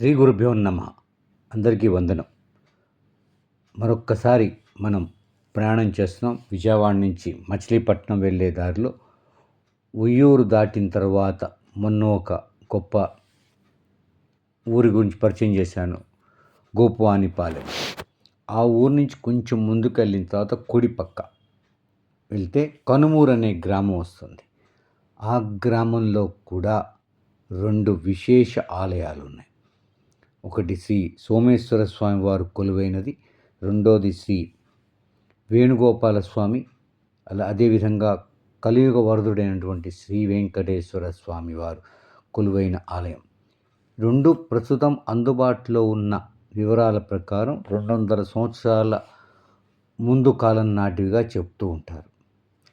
శ్రీ గురుభ్యో నమ. అందరికీ వందనం. మరొక్కసారి మనం ప్రయాణం చేస్తున్నాం. విజయవాడ నుంచి మచిలీపట్నం వెళ్ళే దారిలో. ఉయ్యూరు దాటిన తర్వాత మొన్న ఒక గొప్ప ఊరి గురించి పరిచయం చేశాను. గోపువానిపాలెం. ఆ ఊరు నుంచి కొంచెం ముందుకు వెళ్ళిన తర్వాత కుడి పక్క వెళ్తే కనుమూరు అనే గ్రామం వస్తుంది. ఆ గ్రామంలో కూడా రెండు విశేష ఆలయాలు ఉన్నాయి. ఒకటి శ్రీ సోమేశ్వర స్వామి వారు కొలువైనది. రెండోది శ్రీ వేణుగోపాల స్వామి. అలా అదేవిధంగా కలియుగ వరదుడైనటువంటి శ్రీ వెంకటేశ్వర స్వామి వారు కొలువైన ఆలయం. రెండు ప్రస్తుతం అందుబాటులో ఉన్న వివరాల ప్రకారం రెండు వందల సంవత్సరాల ముందు కాలం నాటివిగా చెప్తూ ఉంటారు.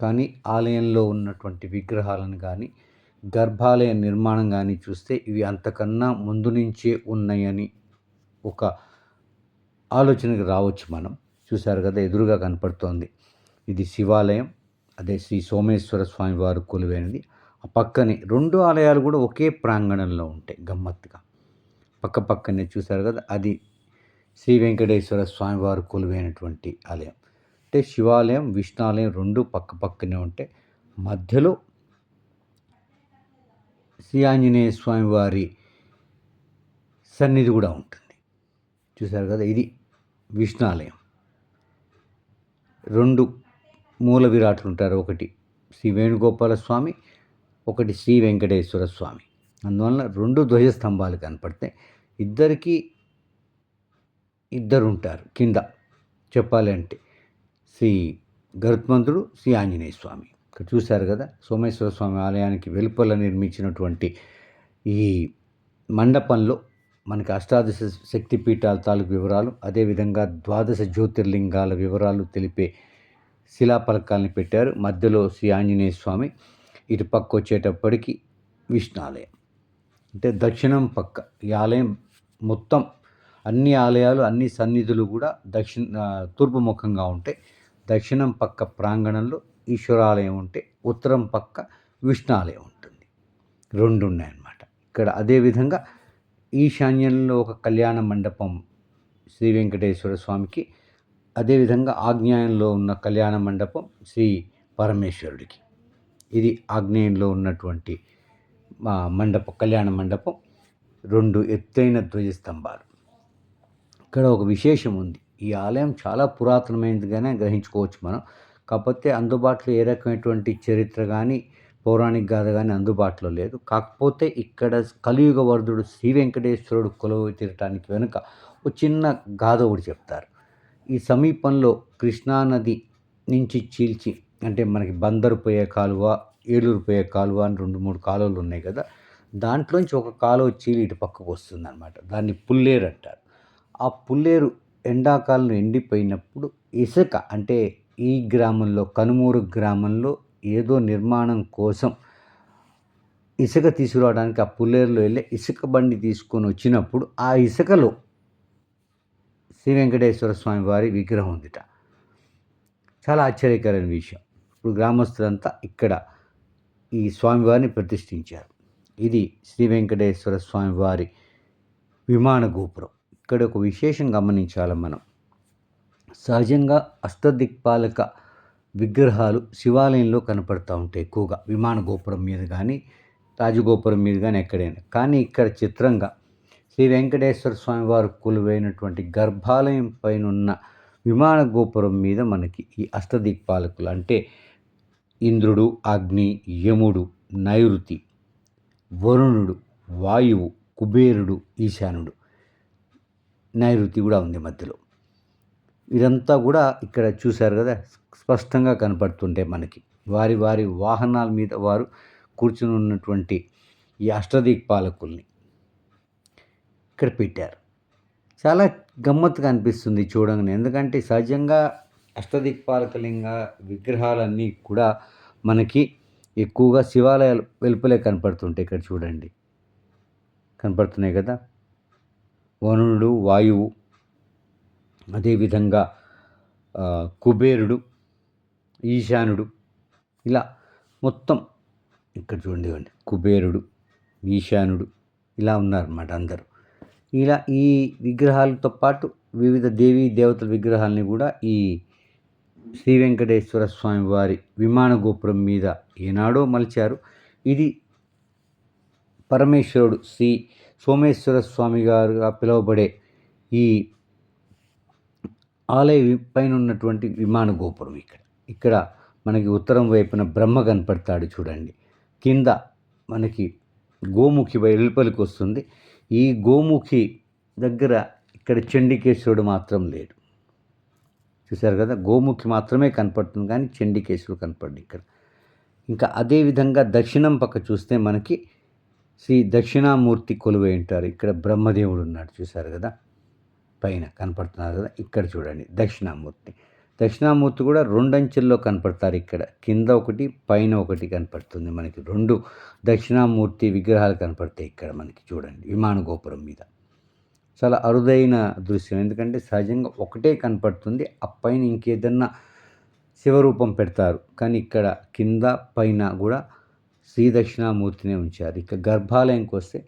కానీ ఆలయంలో ఉన్నటువంటి విగ్రహాలను కానీ గర్భాలయ నిర్మాణం కానీ చూస్తే ఇవి అంతకన్నా ముందు నుంచే ఉన్నాయని ఒక ఆలోచనకి రావచ్చు మనం. చూశారు కదా ఎదురుగా కనపడుతోంది. ఇది శివాలయం అదే శ్రీ సోమేశ్వర స్వామి వారు కొలువైనది. ఆ పక్కనే రెండు ఆలయాలు కూడా ఒకే ప్రాంగణంలో ఉంటాయి గమ్మత్తుగా. పక్క పక్కనే చూశారు కదా అది శ్రీ వెంకటేశ్వర స్వామి వారు కొలువైనటువంటి ఆలయం. అంటే శివాలయం విష్ణాలయం రెండు పక్క పక్కనే ఉంటాయి. మధ్యలో శ్రీ ఆంజనేయ స్వామి వారి సన్నిధి కూడా ఉంటుంది. చూశారు కదా ఇది విష్ణాలయం. రెండు మూల విరాట్లు ఉంటారు. ఒకటి శ్రీ వేణుగోపాల స్వామి ఒకటి శ్రీ వెంకటేశ్వర స్వామి. అందువలన రెండు ధ్వజస్తంభాలు కనపడతాయి. ఇద్దరికి ఇద్దరు ఉంటారు కింద. చెప్పాలి అంటే శ్రీ గరుత్మంతుడు శ్రీ ఆంజనేయ స్వామి. ఇక్కడ చూశారు కదా సోమేశ్వర స్వామి ఆలయానికి వెలుపల నిర్మించినటువంటి ఈ మండపంలో మనకి అష్టాదశ శక్తి పీఠాల తాలూకు వివరాలు అదేవిధంగా ద్వాదశ జ్యోతిర్లింగాల వివరాలు తెలిపే శిలాఫలకాలని పెట్టారు. మధ్యలో శ్రీ ఆంజనేయ స్వామి ఇటు పక్క వచ్చేటప్పటికి విష్ణాలయం అంటే దక్షిణం పక్క ఈ ఆలయం మొత్తం అన్ని ఆలయాలు అన్ని సన్నిధులు కూడా దక్షిణ తూర్పు ముఖంగా ఉంటాయి. దక్షిణం పక్క ప్రాంగణంలో ఈశ్వరాలయం ఉంటే ఉత్తరం పక్క విష్ణాలయం ఉంటుంది. రెండు ఉన్నాయన్నమాట ఇక్కడ అదేవిధంగా ఈశాన్యంలో ఒక కళ్యాణ మండపం శ్రీ వెంకటేశ్వర స్వామికి అదేవిధంగా ఆగ్నేయంలో ఉన్న కళ్యాణ మండపం శ్రీ పరమేశ్వరుడికి. ఇది ఆగ్నేయంలో ఉన్నటువంటి మండపం కళ్యాణ మండపం. రెండు ఎత్తైన ధ్వజస్తంభాలు. ఇక్కడ ఒక విశేషం ఉంది. ఈ ఆలయం చాలా పురాతనమైనదిగానే గ్రహించుకోవచ్చు మనం. కాకపోతే అందుబాటులో ఏ రకమైనటువంటి చరిత్ర కానీ పౌరాణిక గాథ కానీ అందుబాటులో లేదు. కాకపోతే ఇక్కడ కలియుగ వరదుడు శ్రీ వెంకటేశ్వరుడు కొలువు తీరటానికి వెనుక ఒక చిన్న గాథ ఒకటి చెప్తారు. ఈ సమీపంలో కృష్ణానది నుంచి చీల్చి అంటే మనకి బందరు పోయే కాలువ ఏలూరు పోయే కాలువ అని రెండు మూడు కాలువలు ఉన్నాయి కదా దాంట్లోంచి ఒక కాలువ చీలి ఇటు పక్కకు వస్తుంది అనమాట దాన్ని పుల్లేరు అంటారు. ఆ పుల్లేరు ఎండాకాలం ఎండిపోయినప్పుడు ఇసుక అంటే ఈ గ్రామంలో కనుమూరు గ్రామంలో ఏదో నిర్మాణం కోసం ఇసుక తీసుకురావడానికి ఆ పుల్లేరులో వెళ్ళి ఇసుక బండి తీసుకొని వచ్చినప్పుడు ఆ ఇసుకలో శ్రీ వెంకటేశ్వర స్వామి వారి విగ్రహం ఉందిట. చాలా ఆశ్చర్యకరమైన విషయం. ఇప్పుడు గ్రామస్తులంతా ఇక్కడ ఈ స్వామివారిని ప్రతిష్ఠించారు. ఇది శ్రీ వెంకటేశ్వర స్వామివారి విమాన గోపురం. ఇక్కడ ఒక విశేషం గమనించాలి మనం. సహజంగా అష్టదిక్పాలక విగ్రహాలు శివాలయంలో కనపడుతూ ఉంటాయి ఎక్కువగా. విమాన గోపురం మీద కానీ రాజగోపురం మీద కానీ ఎక్కడైనా. కానీ ఇక్కడ చిత్రంగా శ్రీ వెంకటేశ్వర స్వామి వారు కొలువైనటువంటి గర్భాలయం పైన ఉన్న విమాన గోపురం మీద మనకి ఈ అష్టదిక్పాలకులు అంటే ఇంద్రుడు అగ్ని యముడు నైరుతి వరుణుడు వాయువు కుబేరుడు ఈశానుడు నైరుతి కూడా ఉంది మధ్యలో. ఇదంతా కూడా ఇక్కడ చూశారు కదా స్పష్టంగా కనపడుతుంటాయి మనకి. వారి వారి వాహనాల మీద వారు కూర్చుని ఉన్నటువంటి ఈ అష్టదిక్పాలకుల్ని ఇక్కడ పెట్టారు. చాలా గమ్మత్తుగా అనిపిస్తుంది చూడంగానే. ఎందుకంటే సహజంగా అష్టదిక్పాలకలింగ విగ్రహాలన్నీ కూడా మనకి ఎక్కువగా శివాలయాలు వెలుపలే కనపడుతుంటాయి ఇక్కడ చూడండి. కనపడుతున్నాయి కదా? వరుణుడు వాయువు అదేవిధంగా కుబేరుడు ఈశానుడు ఇలా మొత్తం ఇక్కడ చూడండి కుబేరుడు ఈశానుడు ఇలా ఉన్నారన్నమాట అందరూ. ఇలా ఈ విగ్రహాలతో పాటు వివిధ దేవీ దేవతల విగ్రహాలని కూడా ఈ శ్రీ వెంకటేశ్వర స్వామి వారి విమాన గోపురం మీద ఏనాడో మలిచారు. ఇది పరమేశ్వరుడు శ్రీ సోమేశ్వర స్వామి గారుగా పిలువబడే ఈ ఆలయ పైన ఉన్నటువంటి విమాన గోపురం ఇక్కడ. ఇక్కడ మనకి ఉత్తరం వైపున బ్రహ్మ కనపడతాడు చూడండి. కింద మనకి గోముఖి వెలుపలికి వస్తుంది. ఈ గోముఖి దగ్గర ఇక్కడ చండికేశ్వరుడు మాత్రం లేడు. చూశారు కదా? గోముఖి మాత్రమే కనపడుతుంది కానీ చండికేశ్వరుడు కనపడ్డు ఇక్కడ. ఇంకా అదేవిధంగా దక్షిణం పక్క చూస్తే మనకి శ్రీ దక్షిణామూర్తి కొలువై ఉంటారు. ఇక్కడ బ్రహ్మదేవుడు ఉన్నాడు. చూశారు కదా? పైన కనపడుతున్నారు కదా ఇక్కడ చూడండి దక్షిణామూర్తి. దక్షిణామూర్తి కూడా రెండంచెల్లో కనపడతారు ఇక్కడ. కింద ఒకటి పైన ఒకటి కనపడుతుంది మనకి. రెండు దక్షిణామూర్తి విగ్రహాలు కనపడతాయి ఇక్కడ మనకి చూడండి విమాన గోపురం మీద. చాలా అరుదైన దృశ్యం. ఎందుకంటే సహజంగా ఒకటే కనపడుతుంది ఆ పైన ఇంకేదన్నా శివరూపం పెడతారు. కానీ ఇక్కడ కింద పైన కూడా శ్రీ దక్షిణామూర్తినే ఉంచారు. ఇక గర్భాలయంకి వస్తే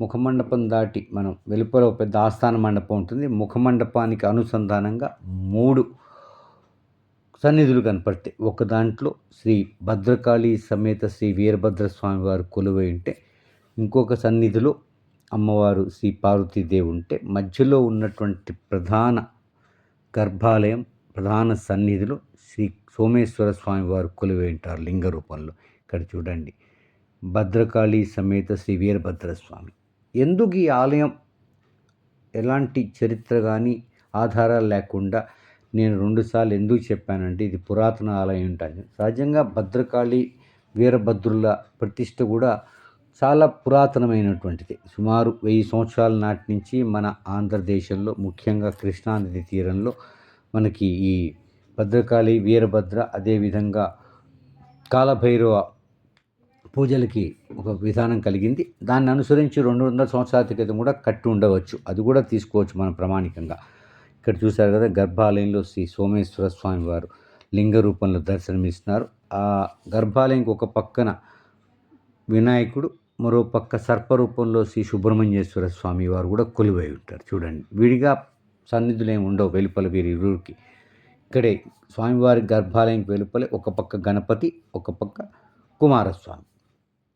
ముఖమండపం దాటి మనం వెలుపల పెద్ద ఆస్థాన మండపం ఉంటుంది. ముఖమండపానికి అనుసంధానంగా మూడు సన్నిధులు కనపడతాయి. ఒక దాంట్లో శ్రీ భద్రకాళి సమేత శ్రీ వీరభద్ర స్వామి వారు కొలువై ఉంటే ఇంకొక సన్నిధిలో అమ్మవారు శ్రీ పార్వతీదేవి ఉంటే మధ్యలో ఉన్నటువంటి ప్రధాన గర్భాలయం ప్రధాన సన్నిధిలో శ్రీ సోమేశ్వర స్వామి వారు కొలువై ఉంటారు లింగ రూపంలో. ఇక్కడ చూడండి. భద్రకాళి సమేత శ్రీ వీరభద్రస్వామి. ఎందుకు ఈ ఆలయం ఎలాంటి చరిత్ర కానీ ఆధారాలు లేకుండా నేను రెండుసార్లు ఎందుకు చెప్పానంటే ఇది పురాతన ఆలయం ఉంటుంది సహజంగా భద్రకాళి వీరభద్రుల ప్రతిష్ట కూడా చాలా పురాతనమైనటువంటిది. సుమారు వెయ్యి సంవత్సరాల నాటి నుంచి మన ఆంధ్రదేశంలో ముఖ్యంగా కృష్ణానది తీరంలో మనకి ఈ భద్రకాళి వీరభద్ర అదేవిధంగా కాలభైరవ పూజలకి ఒక విధానం కలిగింది. దాన్ని అనుసరించి రెండు వందల సంవత్సరాల క్రితం కూడా కట్టి ఉండవచ్చు. అది కూడా తీసుకోవచ్చు మనం ప్రామాణికంగా. ఇక్కడ చూశారు కదా గర్భాలయంలో శ్రీ సోమేశ్వర స్వామి వారు లింగ రూపంలో దర్శనమిస్తున్నారు ఆ గర్భాలయంకి ఒక పక్కన వినాయకుడు మరో పక్క సర్పరూపంలో శ్రీ సుబ్రహ్మణ్యేశ్వర స్వామి వారు కూడా కొలువై ఉంటారు. చూడండి విడిగా సన్నిధులు ఏమి ఉండవు వెలుపల వీరి ఇరువురికి ఇక్కడే స్వామివారి గర్భాలయంకి వెలుపలే ఒక పక్క గణపతి ఒక పక్క కుమారస్వామి.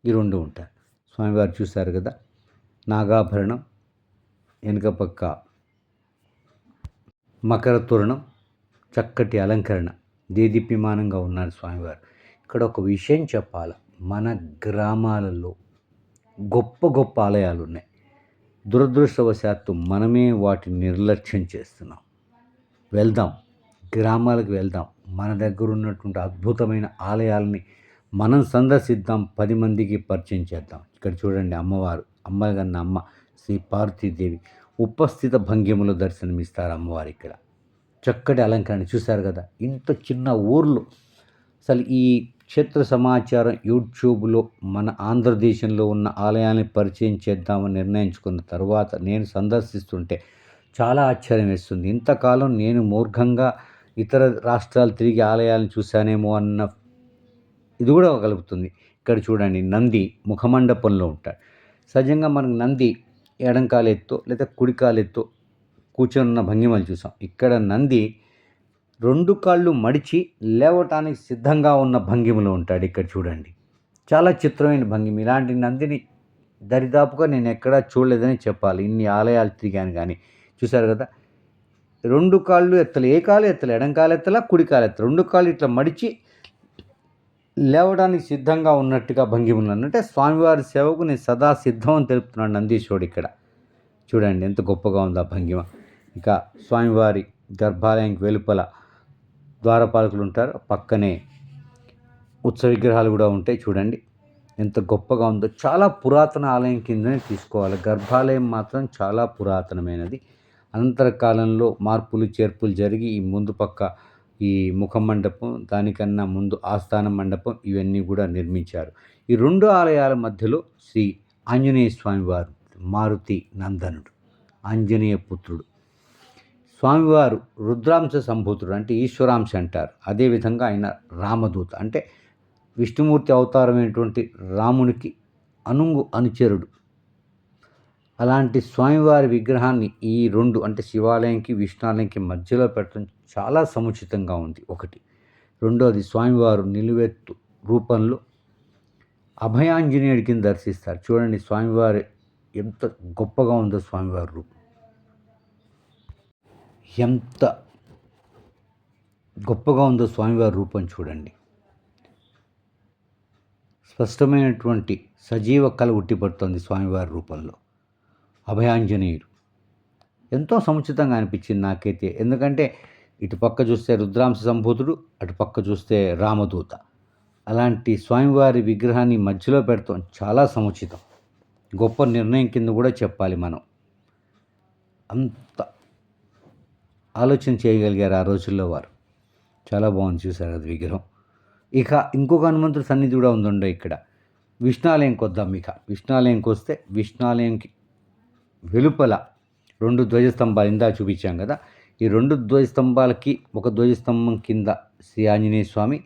ఈ రెండు ఉంటాయి. స్వామివారు చూశారు కదా? నాగాభరణం వెనుక పక్క మకర తోరణం చక్కటి అలంకరణ దేదీప్యమానంగా ఉన్నారు స్వామివారు. ఇక్కడ ఒక విషయం చెప్పాలి. మన గ్రామాలలో గొప్ప గొప్ప ఆలయాలు ఉన్నాయి. దురదృష్టవశాత్తు మనమే వాటిని నిర్లక్ష్యం చేస్తున్నాం. వెళ్దాం. గ్రామాలకు వెళ్దాం. మన దగ్గర ఉన్నటువంటి అద్భుతమైన ఆలయాలని మనం సందర్శిద్దాం పది మందికి పరిచయం చేద్దాం. ఇక్కడ చూడండి అమ్మవారు అమ్మగన్న అమ్మ శ్రీ పార్వతీదేవి ఉపస్థిత భంగిమలో దర్శనమిస్తారు అమ్మవారు ఇక్కడ. చక్కటి అలంకరణ చూశారు కదా ఇంత చిన్న ఊర్లో. అసలు ఈ క్షేత్ర సమాచారం యూట్యూబ్లో మన ఆంధ్రదేశంలో ఉన్న ఆలయాన్ని పరిచయం చేద్దామని నిర్ణయించుకున్న తర్వాత నేను సందర్శిస్తుంటే చాలా ఆశ్చర్యం వేస్తుంది. ఇంతకాలం నేను మూర్ఘంగా ఇతర రాష్ట్రాలు తిరిగి ఆలయాలను చూశానేమో అన్న ఇది కూడా కలుగుతుంది ఇక్కడ చూడండి నంది ముఖమండపంలో ఉంటాడు. సహజంగా మనకు నంది ఎడంకాలెత్తో లేదా కుడికాలెత్తో కూర్చొని ఉన్న భంగిమలు చూసాం. ఇక్కడ నంది రెండు కాళ్ళు మడిచి లేవటానికి సిద్ధంగా ఉన్న భంగిమలో ఉంటాడు ఇక్కడ చూడండి. చాలా చిత్రమైన భంగిమ. ఇలాంటి నందిని దరిదాపుగా నేను ఎక్కడా చూడలేదని చెప్పాలి. ఇన్ని ఆలయాలు తిరిగాను కానీ. చూశారు కదా? రెండు కాళ్ళు ఎత్తలు. ఏ కాలు ఎత్తలు? ఎడం కాలు ఎత్తలా? కుడి కాలు ఎత్తలు. రెండు కాళ్ళు ఇట్లా మడిచి లేవడానికి సిద్ధంగా ఉన్నట్టుగా భంగి ఉన్నాను. అంటే స్వామివారి సేవకు నేను సదా సిద్ధం అని తెలుపుతున్నాడు నందీశ్వరుడు ఇక్కడ. చూడండి ఎంత గొప్పగా ఉంది ఆ భంగిమ. ఇంకా స్వామివారి గర్భాలయానికి వెలుపల ద్వారపాలకులు ఉంటారు. పక్కనే ఉత్సవ విగ్రహాలు కూడా ఉంటాయి. చూడండి ఎంత గొప్పగా ఉందో. చాలా పురాతన ఆలయం కిందనే తీసుకోవాలి. గర్భాలయం మాత్రం చాలా పురాతనమైనది. అనంతర కాలంలో మార్పులు చేర్పులు జరిగి ఈ ముందు పక్క ఈ ముఖ మండపం దానికన్నా ముందు ఆస్థాన మండపం ఇవన్నీ కూడా నిర్మించారు. ఈ రెండు ఆలయాల మధ్యలో శ్రీ ఆంజనేయ స్వామివారు మారుతి నందనుడు ఆంజనేయ పుత్రుడు. స్వామివారు రుద్రాంశ సంభూతుడు అంటే ఈశ్వరాంశ అంటారు. అదేవిధంగా ఆయన రామదూత అంటే విష్ణుమూర్తి అవతారమైనటువంటి రామునికి అనుంగు అనుచరుడు. అలాంటి స్వామివారి విగ్రహాన్ని ఈ రెండు అంటే శివాలయంకి విష్ణాలయంకి మధ్యలో పెట్టడం చాలా సముచితంగా ఉంది. ఒకటి. రెండోది స్వామివారు నిలువెత్తు రూపంలో అభయాంజనేయుడి కింద దర్శిస్తారు. చూడండి స్వామివారి ఎంత గొప్పగా ఉందో స్వామివారి రూపం. ఎంత గొప్పగా ఉందో స్వామివారి రూపం చూడండి. స్పష్టమైనటువంటి సజీవ కళ ఉట్టిపడుతోంది స్వామివారి రూపంలో. అభయాంజనేయుడు. ఎంతో సముచితంగా అనిపించింది నాకైతే. ఎందుకంటే ఇటు పక్క చూస్తే రుద్రాంశ సంభూతుడు అటుపక్క చూస్తే రామదూత. అలాంటి స్వామివారి విగ్రహాన్ని మధ్యలో పెడతాం. చాలా సముచితం. గొప్ప నిర్ణయం కింద కూడా చెప్పాలి మనం. అంత ఆలోచన చేయగలిగారు ఆ రోజుల్లో వారు. చాలా బాగుంది చూసారు అది విగ్రహం. ఇక ఇంకొక హనుమంతుడి సన్నిధి కూడా ఉందండో ఇక్కడ. విష్ణాలయంకి వద్దాం ఇక. విష్ణాలయంకి వస్తే విష్ణాలయంకి వెలుపల రెండు ధ్వజస్తంభాలు ఇందా చూపించాం కదా. ఈ రెండు ధ్వజస్తంభాలకి ఒక ధ్వజస్తంభం కింద శ్రీ ఆంజనేయ స్వామి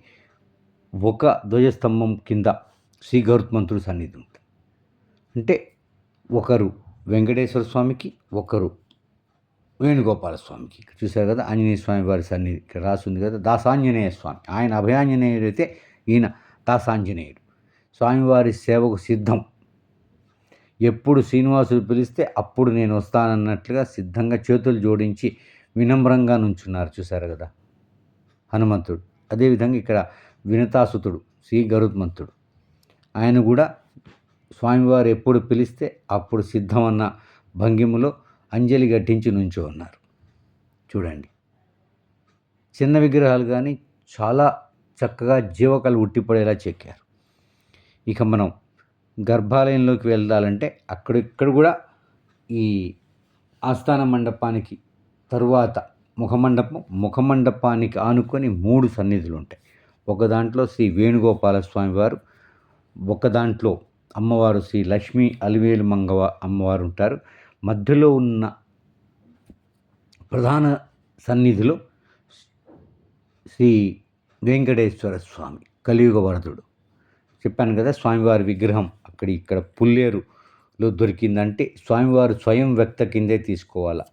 ఒక ధ్వజస్తంభం కింద శ్రీ గరుత్మంతుడు సన్నిధి ఉంటుంది. అంటే ఒకరు వెంకటేశ్వర స్వామికి ఒకరు వేణుగోపాల స్వామికి. చూశారు కదా ఆంజనేయ స్వామి వారి సన్నిధి ఇక్కడ రాసింది కదా దాసాంజనేయ స్వామి. ఆయన అభయాంజనేయుడు అయితే ఈయన దాసాంజనేయుడు. స్వామివారి సేవకు సిద్ధం. ఎప్పుడు శ్రీనివాసుడు పిలిస్తే అప్పుడు నేను వస్తానన్నట్లుగా సిద్ధంగా చేతులు జోడించి వినమ్రంగా నుంచున్నారు. చూశారు కదా? హనుమంతుడు. అదేవిధంగా ఇక్కడ వినతాసుతుడు శ్రీ గరుత్మంతుడు. ఆయన కూడా స్వామివారు ఎప్పుడు పిలిస్తే అప్పుడు సిద్ధమన్న భంగిమలో అంజలి గట్టించి నుంచో ఉన్నారు. చూడండి. చిన్న విగ్రహాలు కానీ చాలా చక్కగా జీవకలు ఉట్టిపడేలా చెక్కారు. ఇక మనం గర్భాలయంలోకి వెళ్ళాలంటే అక్కడిక్కడ కూడా ఈ ఆస్థాన మండపానికి తరువాత ముఖమండపం ముఖమండపానికి ఆనుకొని మూడు సన్నిధులు ఉంటాయి ఒక దాంట్లో శ్రీ వేణుగోపాల స్వామి వారు ఒక దాంట్లో అమ్మవారు శ్రీ లక్ష్మీ అలివేలు మంగవ అమ్మవారు ఉంటారు. మధ్యలో ఉన్న ప్రధాన సన్నిధిలో శ్రీ వెంకటేశ్వర స్వామి కలియుగ వరదుడు. చెప్పాను కదా స్వామివారి విగ్రహం అక్కడ ఇక్కడ పుల్లేరులో దొరికిందంటే స్వామివారు స్వయం వ్యక్త కిందే తీసుకోవాలా.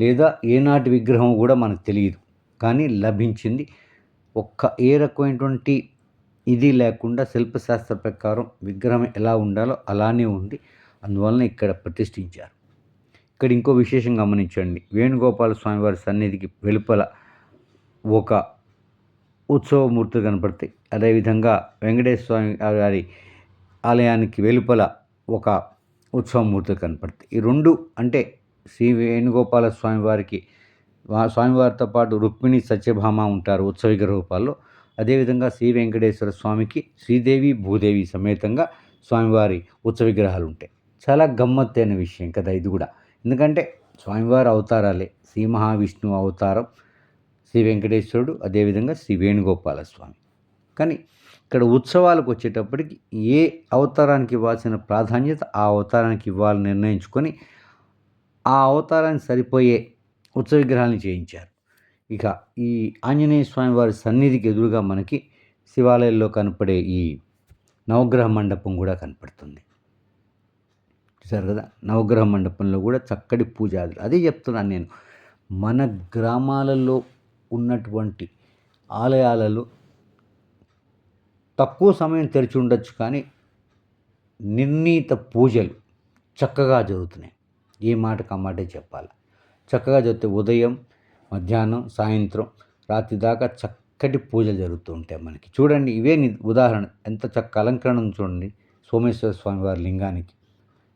లేదా ఏనాటి విగ్రహం కూడా మనకు తెలియదు. కానీ లభించింది ఒక్క ఏ రకమైనటువంటి ఇది లేకుండా శిల్పశాస్త్ర ప్రకారం విగ్రహం ఎలా ఉండాలో అలానే ఉంది. అందువలన ఇక్కడ ప్రతిష్ఠించారు. ఇక్కడ ఇంకో విశేషం గమనించండి. వేణుగోపాల స్వామివారి సన్నిధికి వెలుపల ఒక ఉత్సవమూర్తులు కనపడతాయి అదేవిధంగా వెంకటేశ్వర స్వామి గారి ఆలయానికి వెలుపల ఒక ఉత్సవమూర్తులు కనపడతాయి ఈ రెండు అంటే శ్రీ వేణుగోపాల స్వామివారికి స్వామివారితో పాటు రుక్మిణి సత్యభామ ఉంటారు ఉత్సవిక రూపాల్లో అదేవిధంగా శ్రీ వెంకటేశ్వర స్వామికి శ్రీదేవి భూదేవి సమేతంగా స్వామివారి ఉత్సవ విగ్రహాలు ఉంటాయి. చాలా గమ్మత్తైన విషయం కదా ఇది కూడా. ఎందుకంటే స్వామివారి అవతారాలే శ్రీ మహావిష్ణువు అవతారం శ్రీ వెంకటేశ్వరుడు అదేవిధంగా శ్రీ వేణుగోపాల స్వామి. కానీ ఇక్కడ ఉత్సవాలకు వచ్చేటప్పటికి ఏ అవతారానికి ఇవ్వాల్సిన ప్రాధాన్యత ఆ అవతారానికి ఇవ్వాలని నిర్ణయించుకొని ఆ అవతారానికి సరిపోయే ఉత్సవ విగ్రహాలను చేయించారు. ఇక ఈ ఆంజనేయ స్వామి వారి సన్నిధికి ఎదురుగా మనకి శివాలయంలో కనపడే ఈ నవగ్రహ మండపం కూడా కనపడుతుంది. చూసారు కదా? నవగ్రహ మండపంలో కూడా చక్కటి పూజాదులు అదే చెప్తున్నాను నేను. మన గ్రామాలలో ఉన్నటువంటి ఆలయాలలో తక్కువ సమయం తెరిచి ఉండొచ్చు కానీ నిర్ణీత పూజలు చక్కగా జరుగుతున్నాయి. ఏ మాటకు ఆ మాటే చెప్పాలి. చక్కగా చదివితే ఉదయం మధ్యాహ్నం సాయంత్రం రాత్రి దాకా చక్కటి పూజలు జరుగుతూ ఉంటాయి మనకి. చూడండి ఇవే ఉదాహరణ. ఎంత చక్క అలంకరణ చూడండి సోమేశ్వర స్వామి వారి లింగానికి.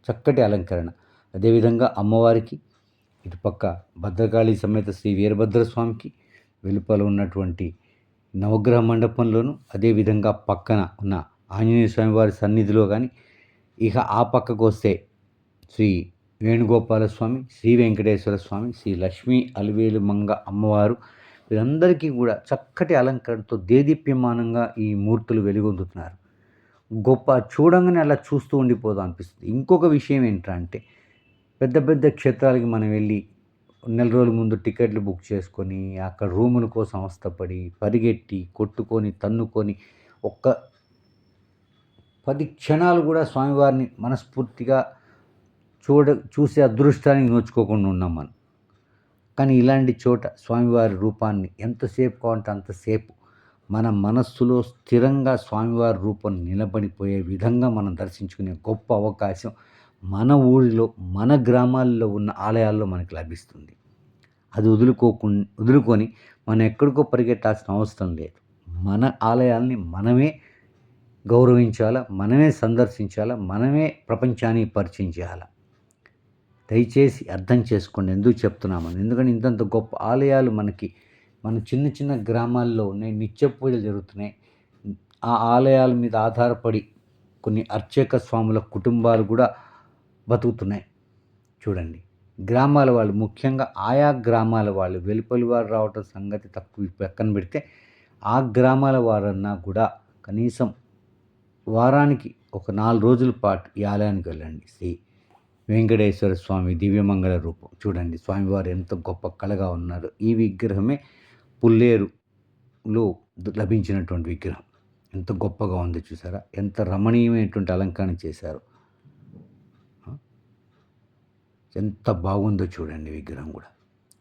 చక్కటి అలంకరణ. అదేవిధంగా అమ్మవారికి ఇటుపక్క భద్రకాళి సమేత శ్రీ వీరభద్రస్వామికి వెలుపల ఉన్నటువంటి నవగ్రహ మండపంలోను అదేవిధంగా పక్కన ఉన్న ఆంజనేయ స్వామి వారి సన్నిధిలో కానీ ఇక ఆ పక్కకు వస్తే శ్రీ వేణుగోపాల స్వామి శ్రీ వెంకటేశ్వర స్వామి శ్రీ లక్ష్మీ అలివేలు మంగ అమ్మవారు వీరందరికీ కూడా చక్కటి అలంకరణతో దేదీప్యమానంగా ఈ మూర్తులు వెలుగొందుతున్నారు. గొప్ప చూడంగానే అలా చూస్తూ ఉండిపోదాం అనిపిస్తుంది. ఇంకొక విషయం ఏంటంటే పెద్ద పెద్ద క్షేత్రాలకి మనం వెళ్ళి నెల రోజుల ముందు టికెట్లు బుక్ చేసుకొని అక్కడ రూముల కోసం అవస్థపడి పరిగెట్టి కొట్టుకొని తన్నుకొని ఒక్క పది క్షణాలు కూడా స్వామివారిని మనస్ఫూర్తిగా చూడ చూసే అదృష్టానికి నోచుకోకుండా ఉన్నాం మనం. కానీ ఇలాంటి చోట స్వామివారి రూపాన్ని ఎంతసేపు కావాలంటే అంతసేపు మన మనస్సులో స్థిరంగా స్వామివారి రూపం నిలబడిపోయే విధంగా మనం దర్శించుకునే గొప్ప అవకాశం మన ఊరిలో మన గ్రామాల్లో ఉన్న ఆలయాల్లో మనకు లభిస్తుంది. అది వదులుకోకు వదులుకొని మనం ఎక్కడికో పరిగెట్టాల్సిన అవసరం లేదు. మన ఆలయాల్ని మనమే గౌరవించాలా మనమే సందర్శించాలా మనమే ప్రపంచానికి పరిచయం చేయాలా. దయచేసి అర్థం చేసుకోండి. ఎందుకు చెప్తున్నామని? ఎందుకంటే ఇంతంత గొప్ప ఆలయాలు మనకి మన చిన్న చిన్న గ్రామాల్లో ఉన్నాయి. నిత్య పూజలు జరుగుతున్నాయి. ఆ ఆలయాల మీద ఆధారపడి కొన్ని అర్చక స్వాముల కుటుంబాలు కూడా బతుకుతున్నాయి. చూడండి. గ్రామాల వాళ్ళు ముఖ్యంగా ఆయా గ్రామాల వాళ్ళు వెలుపలి వారు రావటం సంగతి తక్కువ పక్కన పెడితే ఆ గ్రామాల వారన్నా కూడా కనీసం వారానికి ఒక నాలుగు రోజుల పాటు ఈ ఆలయానికి వెళ్ళండి. శ్రీ వెంకటేశ్వర స్వామి దివ్యమంగళ రూపం. చూడండి స్వామివారు ఎంత గొప్ప కళగా ఉన్నారు. ఈ విగ్రహమే పుల్లేరులో లభించినటువంటి విగ్రహం. ఎంత గొప్పగా ఉంది చూసారా? ఎంత రమణీయమైనటువంటి అలంకరణ చేశారు. ఎంత బాగుందో చూడండి విగ్రహం కూడా.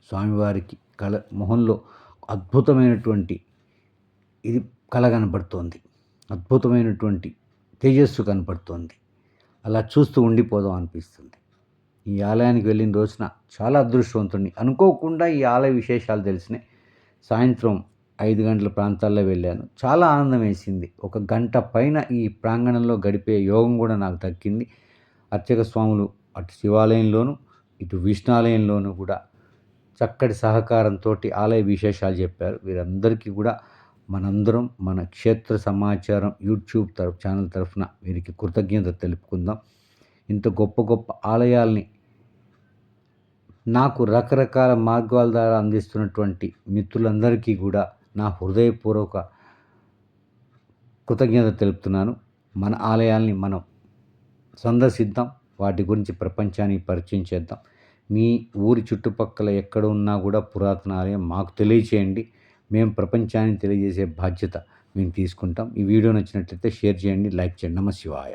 స్వామివారికి కళ మొహంలో అద్భుతమైనటువంటి ఇది కళ కనపడుతోంది. అద్భుతమైనటువంటి తేజస్సు కనపడుతోంది. అలా చూస్తూ ఉండిపోదాం అనిపిస్తుంది. ఈ ఆలయానికి వెళ్ళిన రోజున చాలా అదృష్టవంతుడిని. అనుకోకుండా ఈ ఆలయ విశేషాలు తెలిసినాయి సాయంత్రం ఐదు గంటల ప్రాంతాల్లో వెళ్ళాను. చాలా ఆనందం వేసింది. ఒక గంట పైన ఈ ప్రాంగణంలో గడిపే యోగం కూడా నాకు దక్కింది. అర్చక స్వాములు అటు శివాలయంలోను ఇటు విష్ణాలయంలోనూ కూడా చక్కటి సహకారంతో ఆలయ విశేషాలు చెప్పారు. వీరందరికీ కూడా మనందరం మన క్షేత్ర సమాచారం యూట్యూబ్ తరఫు ఛానల్ తరఫున వీరికి కృతజ్ఞత తెలుపుకుందాం. ఇంత గొప్ప గొప్ప ఆలయాల్ని నాకు రకరకాల మార్గాల ద్వారా అందిస్తున్నటువంటి మిత్రులందరికీ కూడా నా హృదయపూర్వక కృతజ్ఞత తెలుపుతున్నాను. మన ఆలయాల్ని మనం సందర్శిద్దాం. వాటి గురించి ప్రపంచానికి పరిచయం చేద్దాం. మీ ఊరి చుట్టుపక్కల ఎక్కడ ఉన్నా కూడా పురాతన ఆలయం మాకు తెలియచేయండి. మేము ప్రపంచానికి తెలియజేసే బాధ్యత మేము తీసుకుంటాం. ఈ వీడియో నచ్చినట్లయితే షేర్ చేయండి లైక్ చేయండి. నమ శివాయ